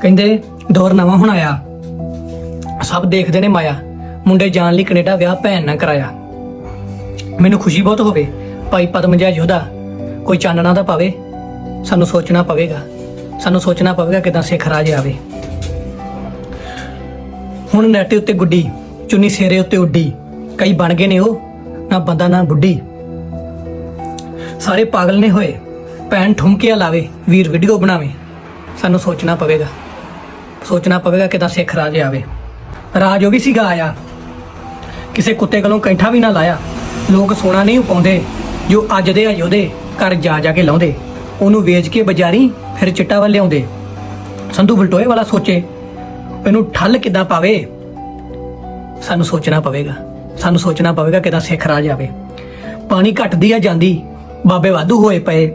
ਕਹਿੰਦੇ, ਦੌਰ ਨਵਾਂ ਹੁਣ ਆਇਆ। ਸਭ ਦੇਖਦੇ ਨੇ ਮਾਇਆ। ਮੁੰਡੇ ਜਾਣ ਲਈ ਕੈਨੇਡਾ ਵਿਆਹ ਭੈਣ ਨਾ ਕਰਾਇਆ। ਮੈਨੂੰ ਖੁਸ਼ੀ ਬਹੁਤ ਹੋਵੇ, ਭਾਈ ਪਦਮ ਜਿਹਾ ਯੋਧਾ, ਕੋਈ ਚਾਨਣਾ ਦਾ ਪਾਵੇ? ਸਾਨੂੰ ਸੋਚਣਾ ਪਵੇਗਾ। ਸਾਨੂੰ ਸੋਚਣਾ ਪਵੇਗਾ ਕਿਦਾਂ ਸਿੱਖ ਰਾਜ ਆਵੇ। ਹੁਣ ਨੈਟ ਉੱਤੇ ਗੁੱਡੀ, ਚੁੰਨੀ ਸੇਰੇ ਉੱਤੇ ਉੱਡੀ। ਕਈ ਬਣ ਗਏ ਨੇ ਉਹ, ਨਾ ਬੰਦਾ ਨਾ ਬੁੱਢੀ। ਸਾਰੇ ਪਾਗਲ ਨੇ ਹੋਏ। ਭੈਣ ਠੁਮਕਿਆ ਲਾਵੇ, ਵੀਰ ਵੀਡੀਓ ਬਣਾਵੇ। ਸਾਨੂੰ ਸੋਚਣਾ ਪਵੇਗਾ। ਸੋਚਣਾ ਪਵੇਗਾ ਕਿਦਾਂ ਸਿੱਖ ਰਾਜ ਆਵੇ। ਰਾਜ ਉਹ ਵੀ ਸੀਗਾ ਆਇਆ। ਕਿਸੇ ਕੁੱਤੇ ਕੋਲੋਂ ਕੈਂਠਾ ਵੀ ਨਾ ਲਾਇਆ। ਲੋਕ ਸੋਨਾ ਨਹੀਂ ਪਾਉਂਦੇ ਜੋ ਅੱਜ ਦੇ ਆ ਘਰ ਜਾ ਜਾ ਕੇ ਲਾਉਂਦੇ। ਉਹਨੂੰ ਵੇਚ ਕੇ ਬਜ਼ਾਰੀ ਫਿਰ ਚਿੱਟਾ ਵੱਲ ਲਿਆਉਂਦੇ। ਸੰਧੂ ਬਲਟੋਏ ਵਾਲਾ ਸੋਚੇ, ਇਹਨੂੰ ਠੱਲ ਕਿੱਦਾਂ ਪਾਵੇ? ਸਾਨੂੰ ਸੋਚਣਾ ਪਵੇਗਾ। ਸਾਨੂੰ ਸੋਚਣਾ ਪਵੇਗਾ ਕਿਦਾਂ ਸਿੱਖ ਰਾਜ ਆਵੇ। ਪਾਣੀ ਘਟਦੀ ਆ ਜਾਂਦੀ, ਬਾਬੇ ਵਾਧੂ ਹੋਏ ਪਏ।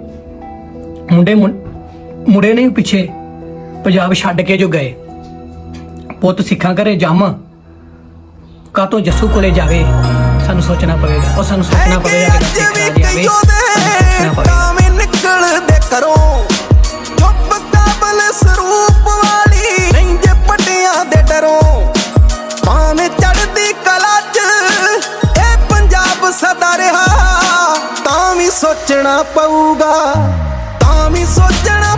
ਮੁੰਡੇ ਮੁੰਡੇ ਨੇ ਪਿੱਛੇ ਪੰਜਾਬ ਛੱਡ ਕੇ ਜੋ ਗਏ। ਪੁੱਤ ਸਿੱਖਾਂ ਘਰੇ ਜੰਮ। ਕਾਤੋਂ ਜੱਸੂ ਕੋਲੇ ਜਾਵੇ? ਸਾਨੂੰ ਸੋਚਣਾ ਪਵੇਗਾ। ਉਹ ਸਾਨੂੰ ਸੋਚਣਾ ਪਵੇਗਾ ਕਿ ਸਿੱਖ ਰਾਜ ਆਵੇ ਸੋਚਣਾ ਪਵੇਗਾ। ਕਾਵੇਂ ਨਿਕਲਦੇ ਕਰੋ ਚੁੱਪ ਕਾਬਲ ਸਰੂਪ ਵਾਲੀ ਨਹੀਂ ਜੇ ਪਟਿਆਂ ਦੇ ਡਰੋ। ਭਾਵੇਂ ਚੜਦੀ ਕਲਾ ਚ ਇਹ ਪੰਜਾਬ ਸਦਾ ਰਿਹਾ, ਤਾਂ ਵੀ ਸੋਚਣਾ ਪਊਗਾ, ਤਾਂ ਵੀ ਸੋਚਣਾ